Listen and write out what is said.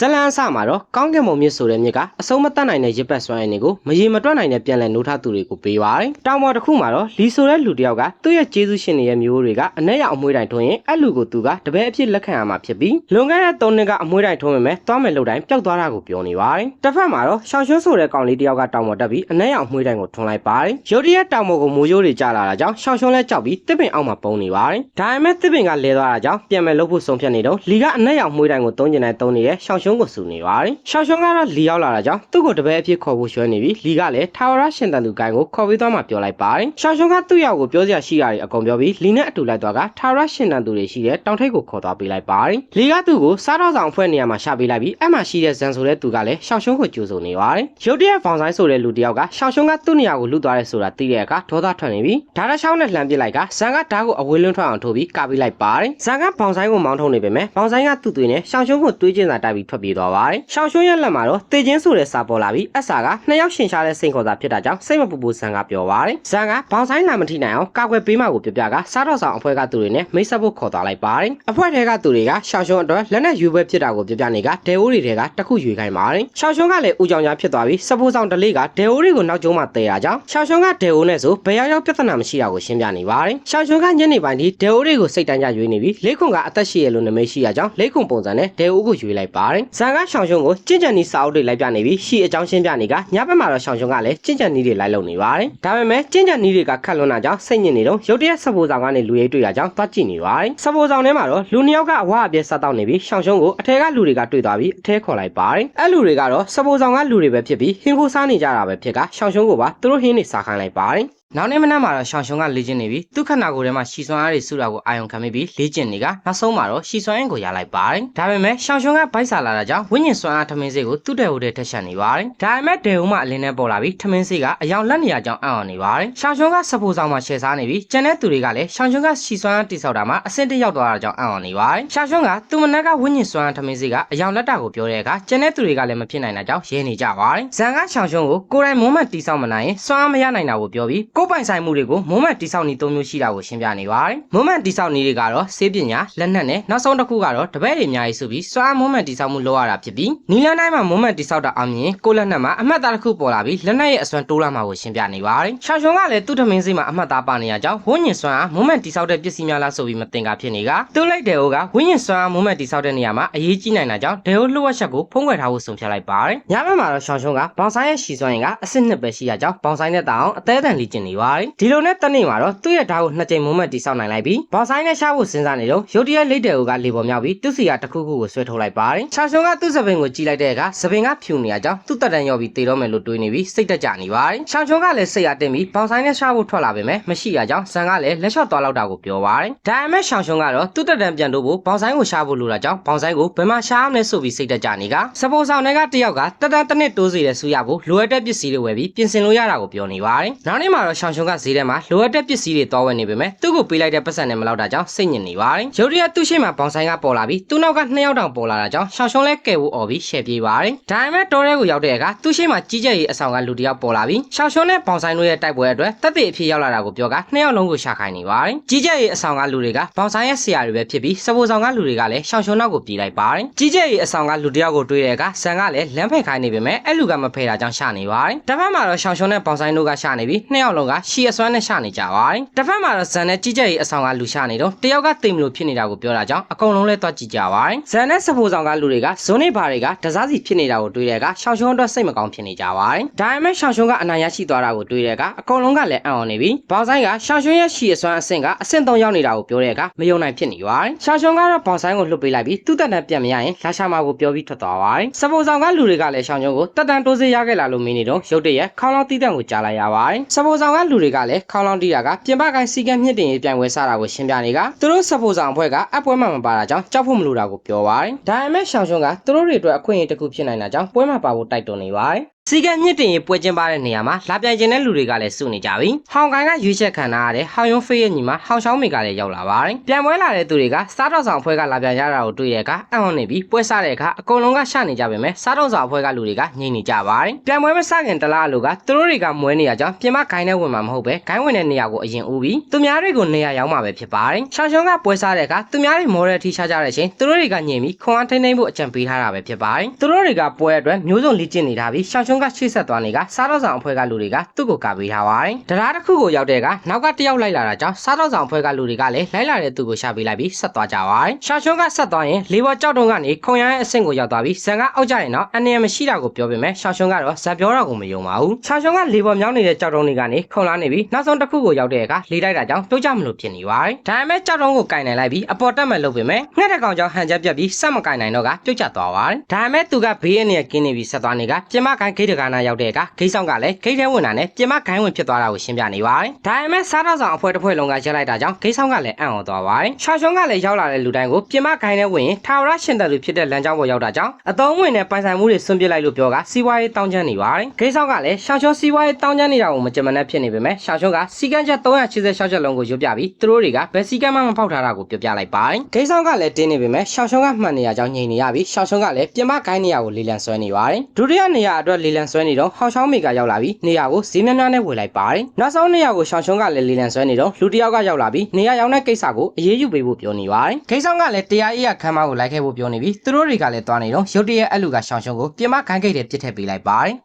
ဇလန်အစမှာတော့ကောင်းကင်ဘုံမြစ်ဆိုတဲ့မြစ်ကအဆုံးမတတ်နိုင်တဲ့ရစ်ပတ်စွမ်းရည်တွေကိုမရေမတွက်နိုင်တဲ့ပြန်လည်နှိုးထားသူတွေကိုပေးပါတယ်။တောင်ပေါ်တစ်ခုမှာတော့လီဆိုတဲ့လူတစ်ယောက်ကသူ့ရဲ့ကျေးဇူးရှင်တွေရဲ့မျိုးတွေကအနက်ရောက်အမွှေးတိုင်ထွန်းရင်အဲ့လူကိုသူကတပည့်အဖြစ်လက်ခံရမှာဖြစ်ပြီးလွန်ခဲ့တဲ့၃နှစ်ကအမွှေးတိုင်ထွန်းပေမဲ့သွားမယ်လို့တိုင်းပျောက်သွားတာကိုပြောနေပါတယ်။တစ်ဖက်မှာတော့ရှောင်းရွှန်းဆိုတဲ့ကောင်လေးတစ်ယောက်ကတောင်ပေါ်တက်ပြီးအနက်ရောက်အမွှေးတိုင်ကိုထွန်းလိုက်ပါတယ်။ရုတ်တရက်တောင်ပေါ်ကိုမိုးရိုးတွေကျလာတာကြောင့်ရှောင်းရွှန်းလဲကြောက်ပြီးတစ်ပင်အောက်မှာပုံနေပါတယ်။ဒါပေမဲ့တစ်ပင်ကလဲသွားတာကြောင့်ပြန်မယ်လို့ဖို့ဆုံးဖြတ်နေတော့လီကအနက်ရောက်အမွှေးတိုင်ကိုသုံးကျင်တိုင်းသုံးနေတဲ့ရှောင်းရွှန်းကိုစုနေပါတယ်။ရှောင်းရှုံးကတော့လီရောက်လာတာကြောင့်သူ့ကိုတပည့်အဖြစ်ခေါ်ဖို့ရွှဲနေပြီးလီကလည်းထာဝရရှင်တန်သူကိုင်းကိုခေါ်ပြီးသွားမှပြောလိုက်ပါတယ်။ရှောင်းရှုံးကသူ့ရောက်ကိုပြောစရာရှိရတယ်အကုန်ပြောပြီးလီနဲ့အတူလိုက်သွားကထာဝရရှင်တန်သူတွေရှိတဲ့တောင်ထိပ်ကိုခေါ်သွားပေးလိုက်ပါတယ်။လီကသူ့ကိုစားတော့ဆောင်ဖွဲ့နေရာမှာရှာပေးလိုက်ပြီးအဲ့မှာရှိတဲ့ဇန်ဆိုတဲ့သူကလည်းရှောင်းရှုံးကိုကြိုးစုံနေပါတယ်။ရုတ်တရက်ဖောင်ဆိုင်ဆိုတဲ့လူတစ်ယောက်ကရှောင်းရှုံးကသူ့နေရာကိုလူသွားရဲဆိုတာသိတဲ့အခါဒေါသထွက်နေပြီးဓာတ်တစ်ချောင်းနဲ့လှမ်းပစ်လိုက်ကဇန်ကဓာတ်ကိုအဝေးလွန်းထွက်အောင်ထိုးပြီးကာပေးလိုက်ပါတယ်။ဇန်ကဖောင်ဆိုင်ကိုမောင်းထုံနေပေမဲ့ဖောင်ဆိုင်ကသူ့သွေးနဲ့ရှောင်းရှုံးကိုတွေးကျင်စာတိုက်ပြီးထွက်ပြေးသွားပါတယ်။ရှောင်းရှုံးရဲ့လက်မှာတော့တေချင်းဆိုတဲ့စာပေါ်လာပြီးအဆာကနှစ်ယောက်ရှင်ရှားတဲ့စိန်ခေါ်စာဖြစ်တာကြောင့်စိတ်မပူပူဇန်ကပြောပါတယ်။ဇန်ကဘောင်ဆိုင်လာမထိနိုင်အောင်ကာကွယ်ပေးမှကိုပြပြကစားတော့ဆောင်အဖွဲ့ကသူတွေနဲ့မိတ်ဆက်ဖို့ခေါ်သွားလိုက်ပါတယ်။အဖွဲ့ထဲကသူတွေကရှောင်းရှုံးအတွက်လက်နဲ့ယူပွဲဖြစ်တာကိုပြပြနေကဒဲအိုးတွေထဲကတစ်ခုယူခိုင်းပါတယ်။ရှောင်းရှုံးကလည်းဦးကြောင်ကြားဖြစ်သွားပြီးစပိုးဆောင်တလေးကဒဲအိုးတွေကိုနောက်ကျုံးမှတဲတာကြောင့်ရှောင်းရှုံးကဒဲအိုးနဲ့ဆိုဘယ်ရောက်ရောက်ပြဿနာမရှိတာကိုရှင်းပြနေပါတယ်။ရှောင်းရှုံးကညနေပိုင်းဒီဒဲအိုးတွေကိုစိတ်တန်းကြရွေးနေပြီးလက်ခွန်ကအသက်ရှိရလို့နမိတ်ရှိရကြောင်းလက်ခွန်ပုံစံနဲ့ဒဲအိုးကိုရွေးလိုက်ပါတယ်။ဇန်ကရှောင်းရှုံးကိုကြင်ကြံနီစာအုပ်တွေလိုက်ပြနေပြီးရှီအကြောင်းရှင်းပြနေကညဘက်မှာတော့ရှောင်းရှုံးကလည်းကြင်ကြံနီတွေလိုက်လုံနေပါတယ်။ဒါပေမဲ့ကြင်ကြံနီတွေကခတ်လွန်းတာကြောင့်စိတ်ညစ်နေတော့ရုတ်တရက်စပိုးဆောင်ကနေလူရိတ်တွေ့တာကြောင့်သွားကြည့်နေပါတယ်။စပိုးဆောင်ထဲမှာတော့လူနှစ်ယောက်ကအဝအပြဲဆက်တော့နေပြီးရှောင်းရှုံးကိုအထက်ကလူတွေကတွေ့သွားပြီးအထဲခေါ်လိုက်ပါတယ်။အဲ့လူတွေကတော့စပိုးဆောင်ကလူတွေပဲဖြစ်ပြီးဟင်းခိုးစားနေကြတာပဲဖြစ်ကရှောင်းရှုံးကိုပါသူတို့ဟင်းနေစားခိုင်းလိုက်ပါတယ်။ နောက်နေ့မနက်မှာတော့ရှောင်းရှုံးကလေ့ကျင့်နေပြီးသူ့ခန္ဓာကိုယ်ထဲမှာရှီစွမ်းအားတွေစုတာကိုအာယုံခံမိပြီးလေ့ကျင့်နေကနောက်ဆုံးမှာတော့ရှီစွမ်းအင်းကိုရလိုက်ပါတယ်။ဒါပေမဲ့ရှောင်းရှုံးကဗိုက်စာလာတာကြောင့်ဝိညာဉ်စွမ်းအားထမင်းစေးကိုသူ့တဲ့ဟိုတဲ့ထက်ရှက်နေပါတယ်။ဒါပေမဲ့ဒေဟုမှအလင်းနဲ့ပေါ်လာပြီးထမင်းစေးကအယောင်လက်နေရကြောင်းအံ့ဩနေပါတယ်။ရှောင်းရှုံးကစပိုးဆောင်မှာရှယ်စားနေပြီးကျန်တဲ့သူတွေကလည်းရှောင်းရှုံးကရှီစွမ်းအားတိဆောက်တာမှာအဆင့်တစ်ရောက်သွားတာကြောင့်အံ့ဩနေပါတယ်။ရှောင်းရှုံးကသူ့မနက်ကဝိညာဉ်စွမ်းအားထမင်းစေးကအယောင်လက်တာကိုပြောတဲ့အခါကျန်တဲ့သူတွေကလည်းမဖြစ်နိုင်တာကြောင့်ရဲနေကြပါတယ်။ဇန်ကရှောင်းရှုံးကိုကိုယ်တိုင်မုံမှန်တိဆောက်မနိုင်ရင်စွမ်းအားမရနိုင်တာကိုပြောပြီးကိုယ်ပိုင်ဆိုင်မှုတွေကိုမုံမှန်တိဆောက်နည်းသုံးမျိုးရှိတာကိုရှင်းပြနေပါတယ်။မုံမှန်တိဆောက်နည်းတွေကတော့စေးပညာလက်နက်နဲ့နောက်ဆုံးတစ်ခုကတော့တပည့်တွေအများကြီးစုပြီးစွမ်းအားမုံမှန်တိဆောက်မှုလုပ်ရတာဖြစ်ပြီးနီလန်တိုင်းမှာမုံမှန်တိဆောက်တာအောင်မြင်ကိုယ်လက်နက်မှာအမှတ်သားတစ်ခုပေါ်လာပြီးလက်နက်ရဲ့အစွမ်းတိုးလာမှာကိုရှင်းပြနေပါတယ်။ရှောင်းရှုံးကလည်းသူ့ထမင်းစိမှာအမှတ်သားပါနေရကြောင်းဝိညာဉ်စွမ်းအားမုံမှန်တိဆောက်တဲ့ပစ္စည်းများလားဆိုပြီးမတင်ကားဖြစ်နေကသူ့လိုက်တဲ့အိုကဝိညာဉ်စွမ်းအားမုံမှန်တိဆောက်တဲ့နေရာမှာအရေးကြီးနိုင်တာကြောင့်ဒေအိုလှုပ်ဝက်ချက်ကိုဖုံးကွယ်ထားဖို့ဆုံးဖြတ်လိုက်ပါတယ်။ညဘက်မှာတော့ရှောင်းရှုံးကဘောင်ဆိုင်ရဲ့ရှီစွမ်းရင်ကအစ်စ်နှစ်ပဲရှိရကြောင်းဘောင်ဆိုင်နဲ့တောင်အသေးအံလေ့ကျင့်နေပါတယ်။ဒီလိုနဲ့တနေ့မှာတော့သူ့ရဲ့ဓာတ်ကိုနှစ်ကြိမ်မုံမှန်တိဆောက်နိုင်လိုက်ပြီးဘောင်ဆိုင်နဲ့ရှာဖို့စဉ်းစားနေတော့ရုတ်တရက်လိတ်တဲ့အိုကလေပေါ်မြောက်ပြီးသူ့စီကတစ်ခုခုကိုဆွဲထုတ်လိုက်ပါတယ်။ရှောင်းရှုံးကသူ့စပင်ကိုကြည့်လိုက်တဲ့အခါစပင်ကဖြူနေရကြောင်းသူ့တက်တန်ရောပြီးတေတော့မယ်လို့တွေးနေပြီးစိတ်တက်ကြနေပါတယ်။ရှောင်းရှုံးကလည်းစိတ်အတင်ပြီးဘောင်ဆိုင်နဲ့ရှာဖို့ထွက်လာပေမဲ့မရှိရကြောင်းဇန်ကလည်းလက်လျှော့သွားလောက်တာကိုပြောပါတယ်။ဒါပေမဲ့ရှောင်းရှုံးကတော့သူ့တက်တန်ပြန်တို့ဖို့ဘောင်ဆိုင်ကိုရှာဖို့လိုတာကြောင့်ဘောင်ဆိုင်ကိုဘယ်မှာရှာရမလဲဆိုပြီးစိတ်တက်ကြနေကစပိုးဆောင်တွေကတယောက်ကတက်တန်တစ်နှစ်တိုးစီတဲ့ဆူရဖို့လိုအပ်တဲ့ပစ္စည်းတွေဝယ်ပြီးပြင်ဆင်လို့ရတာကိုပြောနေပါတယ်။နောက်နေ့မှာတော့ရှောင်းရှုံးကဈေးထဲမှာလိုအပ်တဲ့ပစ္စည်းတွေတောင်းဝယ်နေပေမဲ့သူ့ကိုပေးလိုက်တဲ့ပတ်စံနဲ့မလောက်တာကြောင့်စိတ်ညစ်နေပါတယ်။ရုတ်တရက်သူ့ရှိမှဘောင်ဆိုင်ကပေါ်လာပြီးသူ့နောက်ကနှစ်ယောက်တောင်ပေါ်လာတာကြောင့်ရှောင်းရှုံးလဲကဲဖို့អော်ပြီးရှယ်ပြေးပါတယ်။ဒါပေမဲ့တော်ရဲကိုရောက်တဲ့အခါသူ့ရှိမှကြီးကြပ်ရေးအဆောင်ကလူတစ်ယောက်ပေါ်လာပြီးရှောင်းရှုံးနဲ့ဘောင်ဆိုင်တို့ရဲ့တိုက်ပွဲအတွက်တက်တဲ့အဖြစ်ရောက်လာတာကိုပြောကနှစ်ယောက်လုံးကိုရှာခိုင်းနေပါတယ်။ကြီးကြပ်ရေးအဆောင်ကလူတွေကဘောင်ဆိုင်ရဲ့ဆရာတွေပဲဖြစ်ပြီးစပိုးဆောင်ကလူတွေကလည်းရှောင်းရှုံးနောက်ကိုပြေးလိုက်ပါတယ်။ကြီးကြပ်ရေးအဆောင်ကလူတစ်ယောက်ကိုတွေးတဲ့အခါဆန်ကလည်းလမ်းဖက်ခိုင်းနေပေမဲ့အဲ့လူကမဖယ်တာကြောင့်ရှာနေပါတယ်။တစ်ဖက်မှာတော့ရှောင်းရှုံးနဲ့ဘောင်ဆိုင်တို့ကရှာနေပြီးနှစ်ယောက်လုံးကရှီအစွမ်းနဲ့ရှာနေကြပါတယ်။တစ်ဖက်မှာတော့ဇန်နဲ့ကြီးကြပ်ရေးအဆောင်ကလူရှာနေတော့တယောက်ကတိမ်မလို့ဖြစ်နေတာကိုပြောတာကြောင့်အကုန်လုံးလဲတွားကြည့်ကြပါတယ်။ဇန်နဲ့စပိုးဆောင်ကလူတွေကဇွန်နေဘာတွေကတစားစီဖြစ်နေတာကိုတွေးတဲ့အခါရှောင်းရှုံးအတွက်စိတ်မကောင်းဖြစ်နေကြပါတယ်။ဒါပေမဲ့ရှောင်းရှုံးကအနိုင်ရရှိသွားတာကိုတွေးတဲ့အခါအကုန်လုံးကလည်းအံ့ဩနေပြီးဘောင်ဆိုင်ကရှောင်းရှုံးရဲ့ရှီအစွမ်းအဆင့်ကအဆင့်3ရောက်နေတာကိုပြောတဲ့အခါမယုံနိုင်ဖြစ်နေပါတယ်။ရှောင်းရှုံးကတော့ဘောင်ဆိုင်ကိုလှုပ်ပေးလိုက်ပြီးသူ့တက်တန်ပြန်မရရင်လာရှာမာကိုပြောပြီးထွက်သွားပါတယ်။စပိုးဆောင်ကလူတွေကလည်းရှောင်းရှုံးကိုတက်တန်တိုးစေးရခဲ့လာလို့မင်းနေတော့ရုတ်တရက်ခေါင်းလောင်းတီးတန့်ကိုကြားလိုက်ရပါတယ်။စပိုးဆောင်ကလူတွေကလည်းခေါင်းလောင်းတီးတာကပြင်ပကိုင်းစီကံမြင့်တင်ရေးပြိုင်ပွဲစားတာကိုရှင်းပြနေကသူတို့စပိုးဆောင်အဖွဲ့ကအပွဲမှမပါတာကြောင့်ကြောက်ဖို့မလိုတာကိုပြောပါတယ်။ဒါပေမဲ့ရှောင်းရှုံးကသူတို့တွေအတွက်အခွင့်အရေးတစ်ခုဖြစ်နိုင်တာကြောင့်ပွဲမှာပါဖို့တိုက်တွန်းနေပါတယ် စီကံမြင့်တင်ရေးပွဲကျင်းပတဲ့နေရာမှာလာပြိုင်ခြင်းတဲ့လူတွေကလည်းစုနေကြပြီ။ဟောင်ကန်ကရွေးချက်ခံထားရတဲ့ဟောင်ယွန်းဖေးရဲ့ညီမဟောင်ရှောင်းမေကလည်းရောက်လာပါတယ်။ပြန်ပွဲလာတဲ့သူတွေကစားတော့ဆောင်အဖွဲ့ကလာပြိုင်ကြတာကိုတွေ့တဲ့အခါအံ့ဩနေပြီးပွဲစားတဲ့အခါအကုန်လုံးကရှနေကြပေမဲ့စားတော့ဆောင်အဖွဲ့ကလူတွေကငြိမ်နေကြပါတယ်။ပြန်ပွဲမစခင်တလားအလိုကသူတို့တွေကမွဲနေရကြောင်းပြင်မဂိုင်းနဲ့ဝင်မှာမဟုတ်ပဲဂိုင်းဝင်တဲ့နေရာကိုအရင်ဦးပြီးသူများတွေကိုနေရာရောက်မှာပဲဖြစ်ပါတယ်။ရှောင်းရှောင်းကပွဲစားတဲ့အခါသူများတွေမော်ရထီချကြတဲ့အချိန်သူတို့တွေကညင်ပြီးခွန်အားထိန်းသိမ်းဖို့အကြံပေးထားတာပဲဖြစ်ပါတယ်။သူတို့တွေကပွဲအတွက်မျိုးစုံလေ့ကျင့်နေထားပြီးရှောင်းရှောင်းကရှေ့ဆက်သွားနေကစားတော့ဆောင်အဖွဲ့ကလူတွေကသူ့ကိုကာပေးထားပါတယ်။တရားတစ်ခုကိုရောက်တဲ့ကနောက်ကတယောက်လိုက်လာတာကြောင့်စားတော့ဆောင်အဖွဲ့ကလူတွေကလည်းလိုက်လာတဲ့သူကိုရှာပေးလိုက်ပြီးဆက်သွားကြပါတယ်။ရှောင်းရှောင်းကဆက်သွားရင်လေးဘောကြောက်တုံးကနေခုံရရဲ့အဆင့်ကိုရောက်သွားပြီးဇန်ကအောက်ကျရင်တော့အနေရမရှိတာကိုပြောပေမဲ့ရှောင်းရှောင်းကတော့ဇက်ပြောတာကိုမယုံပါဘူး။ရှောင်းရှောင်းကလေးဘောမြောင်းနေတဲ့ကြောက်တုံးတွေကနေခုံလာနေပြီးနောက်ဆုံးတစ်ခုကိုရောက်တဲ့အခါလေးလိုက်တာကြောင့်တိုးကြမလို့ဖြစ်နေပါတယ်။ဒါပေမဲ့ကြောက်တုံးကိုကင်နိုင်လိုက်ပြီးအပေါ်တက်မဲ့လုပ်ပေမဲ့ငှက်တဲ့ကောင်ကြောင့်ဟန်ချက်ပြတ်ပြီးဆက်မကင်နိုင်တော့ကပြုတ်ကျသွားပါတယ်။ဒါပေမဲ့သူကဘေးအနေနဲ့ကင်းနေပြီးဆက်သွားနေကပြင်မကိုင်းဂိတ်တကာနာရောက်တဲ့အခါဂိတ်ဆောင်ကလည်းဂိတ်ထဲဝင်တာနဲ့ပြင်မဂိုင်းဝင်ဖြစ်သွားတာကိုရှင်းပြနေပါတယ်။ဒါပေမဲ့စားတော့ဆောင်အဖွဲတစ်ဖွဲလုံးကရက်လိုက်တာကြောင့်ဂိတ်ဆောင်ကလည်းအံ့ဩသွားပါတယ်။ရှောင်းရှောင်းကလည်းရောက်လာတဲ့လူတိုင်းကိုပြင်မဂိုင်းထဲဝင်ရင်ထာဝရရှင်သက်လူဖြစ်တဲ့လမ်းကြောင်းပေါ်ရောက်တာကြောင့်အသုံးဝင်တဲ့ပိုင်ဆိုင်မှုတွေဆွန့်ပစ်လိုက်လို့ပြောကစီးပွားရေးတောင်းကျမ်းနေပါတယ်။ဂိတ်ဆောင်ကလည်းရှောင်းရှောင်းစီးပွားရေးတောင်းကျမ်းနေတာကိုမကြမနဲ့ဖြစ်နေပေမဲ့ရှောင်းရှောင်းကစီကန်းချက်386ချက်လုံးကိုရွတ်ပြပြီးသူတို့တွေကဘယ်စီကန်းမှမဖောက်ထားတာကိုပြောပြလိုက်ပါတယ်။ဂိတ်ဆောင်ကလည်းတင်းနေပေမဲ့ရှောင်းရှောင်းကမှန်နေရကြောင်းညင်နေရပြီးရှောင်းရှောင်းကလည်းပြင်မဂိုင်းနေရကိုလေလံဆွဲနေပါတယ်။ဒုတိယနေရာအတွက်လေလံဆွဲနေတော့ဟောင်ရှောင်းမေကရောက်လာပြီးနေရာကိုဈေးများများနဲ့ဝယ်လိုက်ပါတယ်။နောက်ဆုံးနေရာကိုရှောင်းရှောင်းကလည်းလေလံဆွဲနေတော့လူတစ်ယောက်ကရောက်လာပြီးနေရာရောက်တဲ့ကိစ္စကိုအေးအေးယူပေးဖို့ပြောနေပါတယ်။ဂိတ်ဆောင်ကလည်းတရားရေးရခမ်းမကိုလိုက်ခဲ့ဖို့ပြောနေပြီးသူတို့တွေကလည်းသွားနေတော့ရုတ်တရက်အဲ့လူကရှောင်းရှောင်းကိုပြင်မဂိုင်းဂိတ်ထဲပြစ်ထည့်ပေးလိုက်ပါတယ်။